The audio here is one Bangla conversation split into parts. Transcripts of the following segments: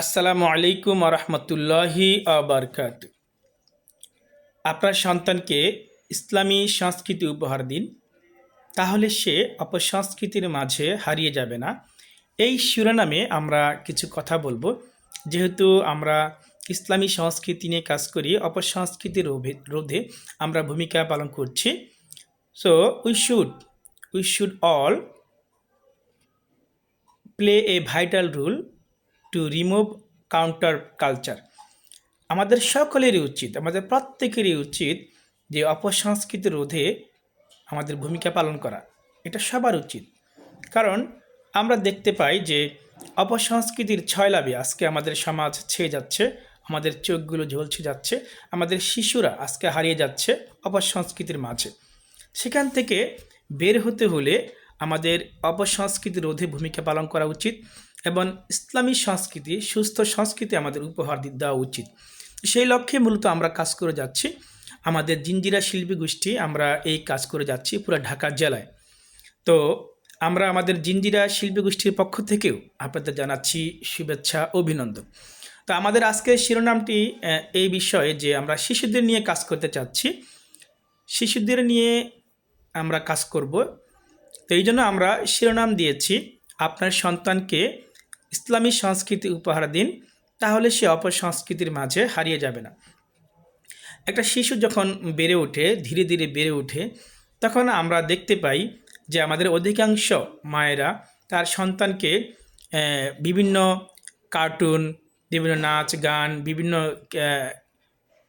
আসসালামু আলাইকুম রহমতুল্লাহি আবরকাত আপনার সন্তানকে ইসলামী সংস্কৃতি উপহার দিন, তাহলে সে অপসংস্কৃতির মাঝে হারিয়ে যাবে না। এই শিরোনামে আমরা কিছু কথা বলব। যেহেতু আমরা ইসলামী সংস্কৃতি নিয়ে কাজ করি অপসংস্কৃতির রোধে আমরা ভূমিকা পালন করছি। So we should we should all play a vital role to remove counter culture আমাদের সকলেরই উচিত, আমাদের প্রত্যেকেরই উচিত যে অপসংস্কৃতি রোধে আমাদের ভূমিকা পালন করা। এটা সবার উচিত। কারণ আমরা দেখতে পাই যে অপসংস্কৃতির ছয়লাভে আজকে আমাদের সমাজ ছেয়ে যাচ্ছে, আমাদের চোখগুলো ঝলছে যাচ্ছে, আমাদের শিশুরা আজকে হারিয়ে যাচ্ছে অপসংস্কৃতির মাঝে। সেখান থেকে বের হতে হলে আমাদের অপসংস্কৃতি রোধে ভূমিকা পালন করা উচিত। এবং ইসলামী সংস্কৃতি, সুস্থ সংস্কৃতি আমাদের উপহার দেওয়া উচিত। সেই লক্ষ্যে মূলত আমরা কাজ করে যাচ্ছি। আমাদের জিঞ্জিরা শিল্পী গোষ্ঠী, আমরা এই কাজ করে যাচ্ছি পুরো ঢাকা জেলায়। তো আমরা আমাদের জিঞ্জিরা শিল্পী গোষ্ঠীর পক্ষ থেকেও আপনাদের জানাচ্ছি শুভেচ্ছা, অভিনন্দন। তো আমাদের আজকের শিরোনামটি এই বিষয়ে যে আমরা শিশুদের নিয়ে কাজ করতে চাচ্ছি, শিশুদের নিয়ে আমরা কাজ করব। তো এই জন্য আমরা শিরোনাম দিয়েছি, আপনার সন্তানকে ইসলামী সংস্কৃতি উপহার দিন, তাহলে সে অপসংস্কৃতির মাঝে হারিয়ে যাবে না। একটা শিশু যখন বেড়ে ওঠে, ধীরে ধীরে বেড়ে ওঠে, তখন আমরা দেখতে পাই যে আমাদের অধিকাংশ মায়েরা তার সন্তানকে বিভিন্ন কার্টুন, বিভিন্ন নাচ গান, বিভিন্ন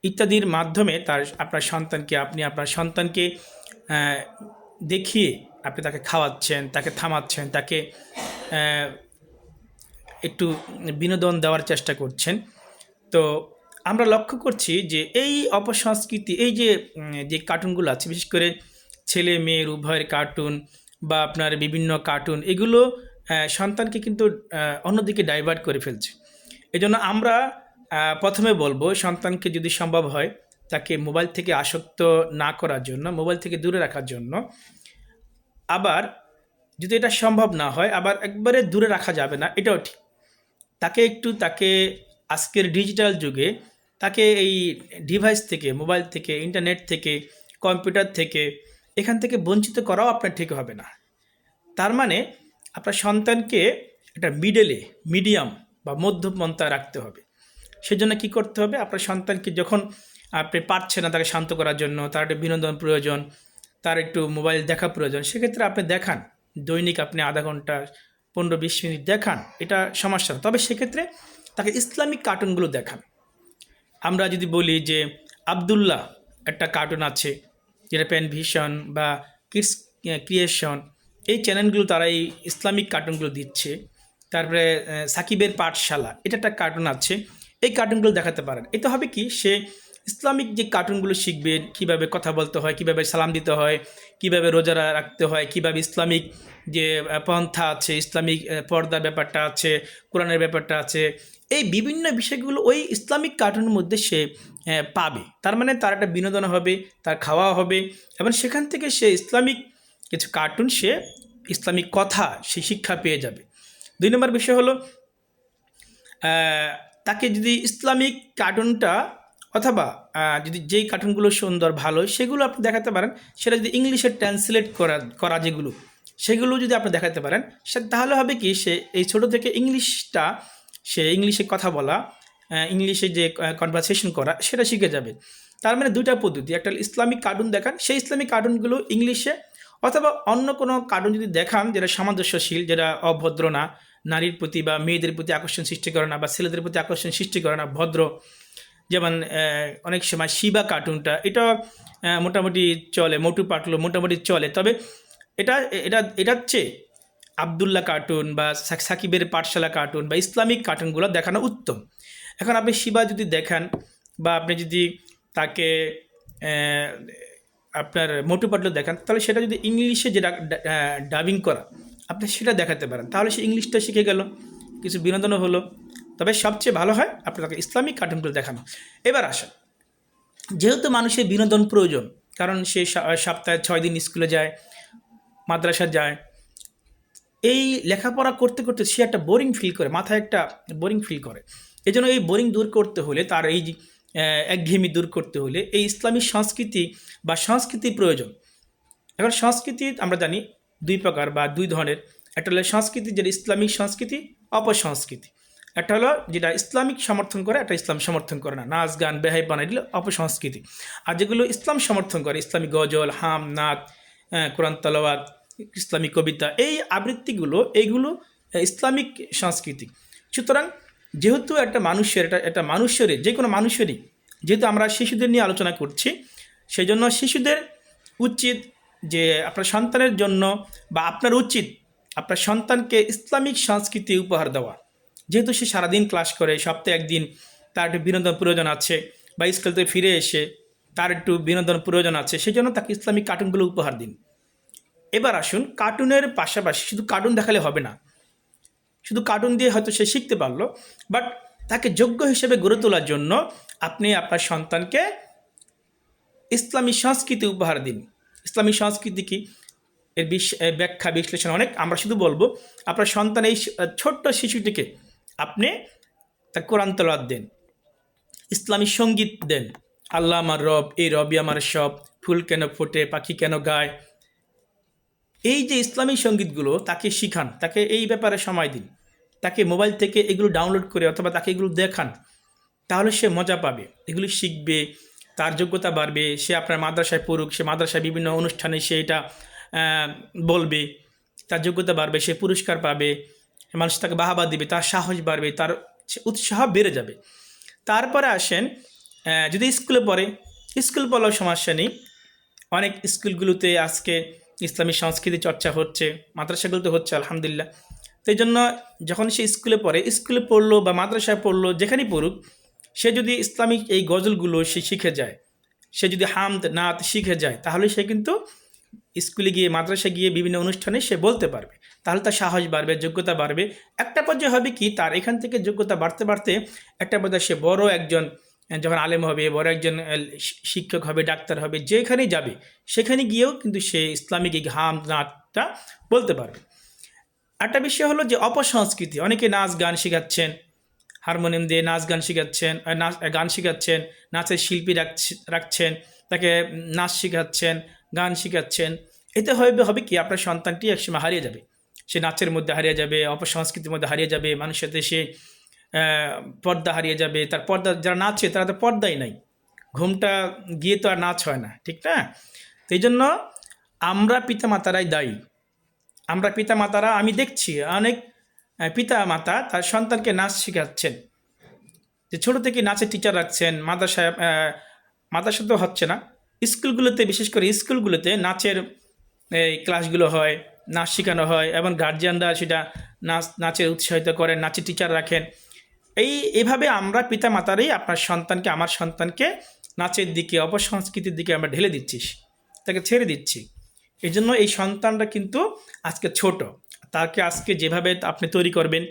ইত্যাদির মাধ্যমে তার আপনার সন্তানকে, আপনি আপনার সন্তানকে দেখিয়ে আপনি তাকে খাওয়াচ্ছেন, তাকে থামাচ্ছেন, তাকে একটু বিনোদন দেওয়ার চেষ্টা করছেন। তো আমরা লক্ষ্য করছি যে এই অপসংস্কৃতি, এই যে যে কার্টুনগুলো আছে, বিশেষ করে ছেলে মেয়ের উভয়ের কার্টুন বা আপনার বিভিন্ন কার্টুন, এগুলো সন্তানকে কিন্তু অন্যদিকে ডাইভার্ট করে ফেলছে। এজন্য আমরা প্রথমে বলব সন্তানকে যদি সম্ভব হয় তাকে মোবাইল থেকে আসক্ত না করার জন্য, মোবাইল থেকে দূরে রাখার জন্য। আবার যদি এটা সম্ভব না হয়, আবার একবারে দূরে রাখা যাবে না, এটাও ঠিক। তাকে একটু তাকে আজকের ডিজিটাল যুগে তাকে এই ডিভাইস থেকে মোবাইল থেকে ইন্টারনেট থেকে কম্পিউটার থেকে, এখান থেকে বঞ্চিত করাও আপনার ঠিক হবে না। তার মানে আপনার সন্তানকে একটা মিডলে মিডিয়াম বা মধ্যপন্থা রাখতে হবে। সেজন্য কি করতে হবে? আপনার সন্তানকে যখন আপনি পারছেন না তাকে শান্ত করার জন্য, তার একটা বিনোদন প্রয়োজন, তার একটু মোবাইল দেখা প্রয়োজন, সেক্ষেত্রে আপনি দেখান, দৈনিক আপনি আধা ঘণ্টা পনেরো বিশ মিনিট দেখান, এটা সমস্যা। তবে সেক্ষেত্রে তাকে ইসলামিক কার্টুনগুলো দেখান। আমরা যদি বলি যে আবদুল্লাহ একটা কার্টুন আছে, যেটা প্যান ভিশন বা কিডস ক্রিয়েশন এই চ্যানেলগুলো তারা এই ইসলামিক কার্টুনগুলো দিচ্ছে। তারপরে সাকিবের পাঠশালা, এটা একটা কার্টুন আছে, এই কার্টুনগুলো দেখাতে পারেন। এতে হবে কি, সে ইসলামিক যে কার্টুনগুলো শিখবে, কীভাবে কথা বলতে হয়, কীভাবে সালাম দিতে হয় কীভাবে রোজা রাখতে হয়, কীভাবে ইসলামিক যে পন্থা আছে, ইসলামিক পর্দার ব্যাপারটা আছে, কোরআনের ব্যাপারটা আছে, এই বিভিন্ন বিষয়গুলো ওই ইসলামিক কার্টুনের মধ্যে সে পাবে। তার মানে তার একটা বিনোদন হবে, তার খাওয়া হবে এবং সেখান থেকে সে ইসলামিক কিছু কার্টুন সে ইসলামিক কথা, সে শিক্ষা পেয়ে যাবে। দুই নম্বর বিষয় হলো তাকে যদি ইসলামিক কার্টুনটা অথবা যদি যেই কার্টুনগুলো সুন্দর, ভালো, সেগুলো আপনি দেখাতে পারেন। সেটা যদি ইংলিশে ট্রান্সলেট করা করা যেগুলো, সেগুলো যদি আপনি দেখাতে পারেন, সে, তাহলে হবে কি, সে, এই ছোট থেকে ইংলিশটা সে ইংলিশে কথা বলা ইংলিশে যে কনভারসেশন করা, সেটা শিখে যাবে। তার মানে দুইটা পদ্ধতি, একটা ইসলামিক কার্টুন দেখান, সেই ইসলামিক কার্টুনগুলো ইংলিশে অথবা অন্য কোনো কার্টুন যদি দেখান, যেটা সামঞ্জস্যশীল, যেটা অভদ্র না, নারীর প্রতি বা মেয়েদের প্রতি আকর্ষণ সৃষ্টি করে না, বা ছেলেদের প্রতি আকর্ষণ সৃষ্টি করে না, ভদ্র যেমন অনেক সময় শিবা কার্টুনটা এটা মোটামুটি চলে, মোটু পাটলো মোটামুটি চলে। তবে এটা এটা এটা হচ্ছে আবদুল্লাহ কার্টুন বা সাক- সাকিবের পাঠশালা কার্টুন বা ইসলামিক কার্টুনগুলো দেখানো উত্তম। এখন আপনি শিবা যদি দেখান বা আপনি যদি তাকে আপনার মোটু পাটলো দেখান, তাহলে সেটা যদি ইংলিশে যেটা ডাবিং করা, আপনি সেটা দেখাতে পারেন। তাহলে সে ইংলিশটা শিখে গেল, কিছু বিনোদনও হলো। তবে সবচেয়ে ভালো হয় আপনি তাকে ইসলামিক কার্টুনগুলো দেখানো। এবার আসেন। যেহেতু মানুষের বিনোদন প্রয়োজন, কারণ সে সপ্তাহে ছয় দিন স্কুলে যায়, মাদ্রাসা যায়, এই লেখাপড়া করতে করতে সে একটা বোরিং ফিল করে, মাথায় একটা বোরিং ফিল করে। এই জন্য এই বোরিং দূর করতে হলে, তার এই একঘেয়েমি দূর করতে হলে এই ইসলামী সংস্কৃতি বা সংস্কৃতি প্রয়োজন। এখন সংস্কৃতি আমরা জানি দুই প্রকার বা দুই ধরনের। একটা হলো সংস্কৃতি, যেটা ইসলামিক সংস্কৃতি, অপসংস্কৃতি। একটা হলো যেটা ইসলামিক সমর্থন করে, একটা ইসলাম সমর্থন করে না। নাচ, গান, বেহাই বানাই দিল অপসংস্কৃতি। আর যেগুলো ইসলাম সমর্থন করে, ইসলামী গজল, হাম নাত কোরআন তালাওয়াত, ইসলামী কবিতা, এই আবৃত্তিগুলো, এইগুলো ইসলামিক সংস্কৃতি। সুতরাং যেহেতু একটা মানুষের, এটা একটা মানুষেরই, যে কোনো মানুষেরই, যেহেতু আমরা শিশুদের নিয়ে আলোচনা করছি সেই জন্য শিশুদের উচিত যে আপনার সন্তানের জন্য বা আপনার উচিত আপনার সন্তানকে ইসলামিক সংস্কৃতি উপহার দেওয়া। যেহেতু সে সারাদিন ক্লাস করে, সপ্তাহে একদিন তার একটু বিনোদন প্রয়োজন আছে বা স্কুল থেকে ফিরে এসে তার একটু বিনোদন প্রয়োজন আছে সেই জন্য তাকে ইসলামিক কার্টুনগুলো উপহার দিন। এবার আসুন কার্টুনের পাশাপাশি, শুধু কার্টুন দেখালে হবে না, শুধু কার্টুন দিয়ে হয়তো সে শিখতে পারল বাট তাকে যোগ্য হিসেবে গড়ে তোলার জন্য আপনি আপনার সন্তানকে ইসলামী সংস্কৃতি উপহার দিন। ইসলামী সংস্কৃতি কি? এর ব্যাখ্যা বিশ্লেষণ অনেক, আমরা শুধু বলব আপনার সন্তান এই ছোট্ট শিশুটিকে আপনি কোরআন তলাদ দেন, ইসলামী সংগীত দেন। আল্লাহ আমার রব, এই রবি আমার সব, ফুল কেন ফোটে, পাখি কেন গায়। এই যে ইসলামী সঙ্গীতগুলো তাকে শিখান, তাকে এই ব্যাপারে সময় দিন, তাকে মোবাইল থেকে এগুলো ডাউনলোড করে অথবা তাকে এগুলো দেখান, তাহলে সে মজা পাবে, এগুলি শিখবে, তার যোগ্যতা বাড়বে, সে আপনার মাদ্রাসায় পড়ুক, সে মাদ্রাসায় বিভিন্ন অনুষ্ঠানে সে এটা বলবে, তার যোগ্যতা বাড়বে, সে পুরস্কার পাবে। মানুষ তাকে বাহাবা দিবে, তার সাহস বাড়বে, তার উৎসাহ বেড়ে যাবে। তারপরে আসেন যদি স্কুলে পড়ে, স্কুল পড়ার সমস্যা নেই অনেক স্কুলগুলোতে আজকে ইসলামী সংস্কৃতি চর্চা হচ্ছে, মাদ্রাসাগুলোতে হচ্ছে, আলহামদুলিল্লাহ। তো এই জন্য যখন সে স্কুলে পড়ে, স্কুলে পড়ল বা মাদ্রাসায় পড়ল, যেখানেই পড়ুক, সে যদি ইসলামিক এই গজলগুলো সে শিখে যায়, সে যদি হামদ, নাত শিখে যায়, তাহলে সে কিন্তু স্কুলে গিয়ে মাদ্রাসায় গিয়ে বিভিন্ন অনুষ্ঠানে সে বলতে পারবে। তাহলে তার সাহস বাড়বে, যোগ্যতা বাড়বে। একটা পর্যায়ে হবে কি, তার এখান থেকে যোগ্যতা বাড়তে বাড়তে একটা পর্যায়ে সে বড় একজন, যখন আলেম হবে, বড় একজন শিক্ষক হবে, ডাক্তার হবে, যেখানেই যাবে, সেখানে গিয়েও কিন্তু সে ইসলামিক এই হাম নাচটা বলতে পারবে। একটা বিষয় হলো যে, অপসংস্কৃতি। অনেকে নাচ গান শেখাচ্ছেন, হারমোনিয়াম দিয়ে নাচ গান শেখাচ্ছেন, নাচ, গান শেখাচ্ছেন, নাচের শিল্পী রাখছ- রাখছেন, তাকে নাচ শেখাচ্ছেন গান শেখাচ্ছেন। এতে হবে হবে কি? আপনার সন্তানটি একসময় হারিয়ে যাবে। সে নাচের মধ্যে হারিয়ে যাবে অপসংস্কৃতির মধ্যে হারিয়ে যাবে মানুষের সাথে সে পর্দা হারিয়ে যাবে। তার পর্দা যারা নাচে তারা তো পর্দাই নাই। ঘুমটা গিয়ে তো আর নাচ হয় না ঠিক না? তো এই জন্য আমরা পিতামাতারাই দায়ী। আমরা পিতা মাতারা আমি দেখছি অনেক পিতা মাতা তার সন্তানকে নাচ শেখাচ্ছেন। যে ছোটো থেকে নাচের টিচার রাখছেন মাদ্রাসায় আহ, মাদ্রাসা তো হচ্ছে না। স্কুলগুলোতে, বিশেষ করে স্কুলগুলোতে নাচের, এই ক্লাসগুলো হয়, নাচ শেখানো হয় এবং গার্জিয়ানরা সেটা নাচ নাচের উৎসাহিত করেন, নাচের টিচার রাখেন। এই, এভাবে আমরা পিতা মাতারই আপনার সন্তানকে, আমার সন্তানকে নাচের দিকে, অপসংস্কৃতির দিকে আমরা ঢেলে দিচ্ছি, তাকে ছেড়ে দিচ্ছি। এই জন্য এই সন্তানটা কিন্তু আজকে ছোট। তাকে আজকে যেভাবে আপনি তৈরি করবেন,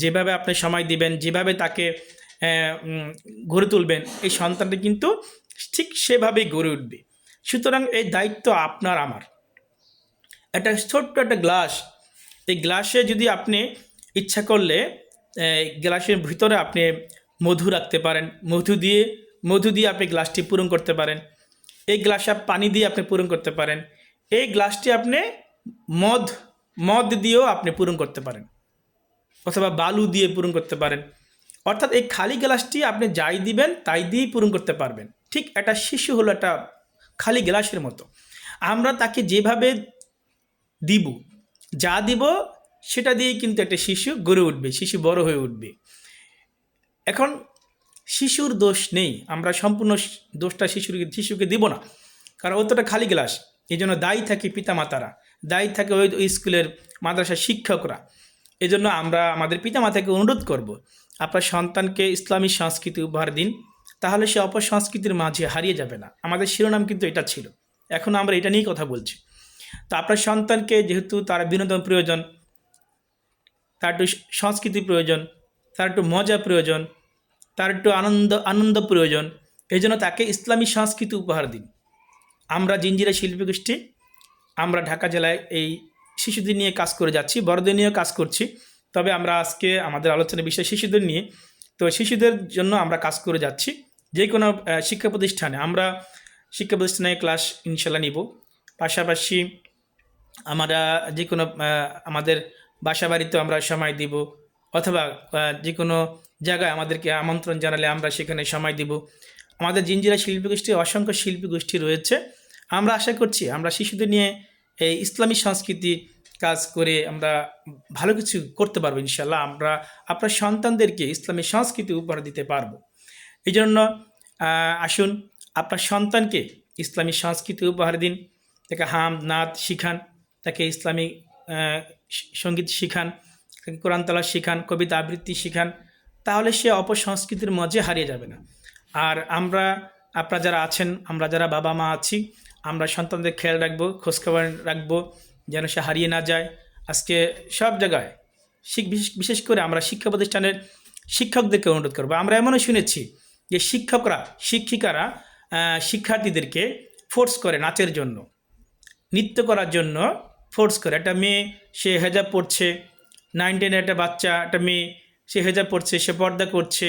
যেভাবে আপনি সময় দিবেন, যেভাবে তাকে গড়ে তুলবেন, এই সন্তানটা কিন্তু ঠিক সেভাবে গড়ে উঠবে। সুতরাং এই দায়িত্ব আপনার, আমার। একটা ছোট্ট একটা গ্লাস। এই গ্লাসে যদি আপনি ইচ্ছা করলে গ্লাসের ভিতরে আপনি মধু রাখতে পারেন। মধু দিয়ে মধু দিয়ে আপনি গ্লাসটি পূরণ করতে পারেন। এই গ্লাসে পানি দিয়ে আপনি পূরণ করতে পারেন। এই গ্লাসটি আপনি মদ মদ দিয়েও আপনি পূরণ করতে পারেন। অথবা বালু দিয়ে পূরণ করতে পারেন। অর্থাৎ এই খালি গ্লাসটি আপনি যাই দিবেন, তাই দিয়েই পূরণ করতে পারবেন। ঠিক একটা শিশু হলো একটা খালি গ্লাসের মতো। আমরা তাকে যেভাবে দিব, যা দিব, সেটা দিয়েই কিন্তু একটা শিশু গড়ে উঠবে, শিশু বড় হয়ে উঠবে। এখন শিশুর দোষ নেই, আমরা সম্পূর্ণ দোষটা শিশুর শিশুকে দিব না। কারণ অতটা খালি গ্লাস, এই জন্য দায়ী থাকে পিতামাতারা, দায়ী থাকে ওই স্কুলের মাদ্রাসার শিক্ষকরা। এজন্য আমরা আমাদের পিতামাতাকে অনুরোধ করব, আপনার সন্তানকে ইসলামী সংস্কৃতি উপহার দিন তাহলে সে অপসংস্কৃতির মাঝে হারিয়ে যাবে না। আমাদের শিরোনাম কিন্তু এটা ছিল। এখন আমরা এটা নিয়েই কথা বলছি। তো আপনার সন্তানকে যেহেতু তার বিনোদন প্রয়োজন, তার একটু সংস্কৃতি প্রয়োজন, তার একটু মজা প্রয়োজন, তার একটু আনন্দ আনন্দ প্রয়োজন, এই জন্য তাকে ইসলামী সংস্কৃতি উপহার দিন। আমরা জিঞ্জিরা শিল্পী গোষ্ঠী, আমরা ঢাকা জেলায় এই শিশুদের নিয়ে কাজ করে যাচ্ছি, বড়দের নিয়েও কাজ করছি। তবে আমরা আজকে আমাদের আলোচনা বিষয় শিশুদের নিয়ে। তো শিশুদের জন্য আমরা কাজ করে যাচ্ছি। যে কোনো শিক্ষা প্রতিষ্ঠানে আমরা শিক্ষা প্রতিষ্ঠানে ক্লাস ইনশাল্লাহ নিব। পাশাপাশি আমরা যে কোনো আমাদের বাসা বাড়িতেও আমরা সময় দিব অথবা যে কোনো জায়গায় আমাদেরকে আমন্ত্রণ জানালে আমরা সেখানে সময় দিব। আমাদের জিঞ্জিরা শিল্পী গোষ্ঠী, অসংখ্য শিল্পী গোষ্ঠী রয়েছে। আমরা আশা করছি আমরা শিশুদের নিয়ে এই ইসলামী সংস্কৃতি কাজ করে আমরা ভালো কিছু করতে পারব ইনশাল্লাহ। আমরা আপনার সন্তানদেরকে ইসলামী সংস্কৃতি উপহার দিতে পারব। এই জন্য আসুন আপনার সন্তানকে ইসলামী সংস্কৃতি উপহার দিন। তাকে হাম, নাত শিখান, তাকে ইসলামী সংগীত শিখান, তাকে কোরআন তালা শিখান, কবিতা আবৃত্তি শিখান, তাহলে সে অপসংস্কৃতির মজে হারিয়ে যাবে না। আর আমরা, আপনারা যারা আছেন, আমরা যারা বাবা মা আছি, আমরা সন্তানদের খেয়াল রাখব, খোঁজখবর রাখব, যেন সে হারিয়ে না যায়। আজকে সব জায়গায় বিশেষ করে আমরা শিক্ষা প্রতিষ্ঠানের শিক্ষকদেরকে অনুরোধ করব। আমরা এমনও শুনেছি যে শিক্ষকরা, শিক্ষিকারা শিক্ষার্থীদেরকে ফোর্স করে নাচের জন্য। নৃত্য করার জন্য ফোর্স করে। একটা মেয়ে, সে হেজাব পড়ছে নাইন টেনের একটা বাচ্চা, একটা মেয়ে, সে হেজাব পড়ছে সে পর্দা করছে।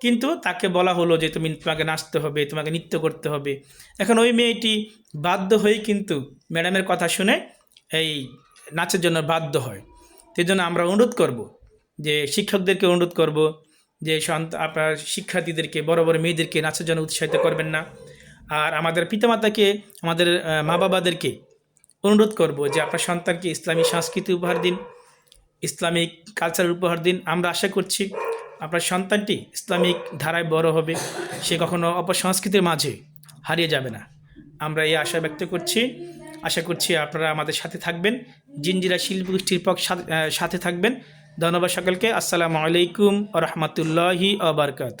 কিন্তু তাকে বলা হলো যে, তুমি তোমাকে নাচতে হবে, তোমাকে নৃত্য করতে হবে। এখন ওই মেয়েটি বাধ্য হয়ে কিন্তু ম্যাডামের কথা শুনে এই নাচের জন্য বাধ্য হয়। সেই জন্য আমরা অনুরোধ করব যে, শিক্ষকদেরকে অনুরোধ করব যে সন্ত, আপনার শিক্ষার্থীদেরকে, বড় বড় মেয়েদেরকে নাচের জন্য উৎসাহিত করবেন না। আর আমাদের পিতামাতাকে, আমাদের মা বাবাদেরকে অনুরোধ করব যে আপনার সন্তানকে ইসলামী সংস্কৃতি উপহার দিন, ইসলামিক কালচার উপহার দিন। আমরা আশা করছি আপনার সন্তানটি ইসলামিক ধারায় বড় হবে। সে কখনো অপসংস্কৃতির মাঝে হারিয়ে যাবে না। আমরা এই আশা ব্যক্ত করছি। আশা করছি আপনারা আমাদের সাথে থাকবেন। জিঞ্জিরা শিল্পী গোষ্ঠীর পক্ষ সাথে থাকবেন। ধন্যবাদ সকলকে। আসসালামু আলাইকুম রহমতুল্লাহি আবরকাত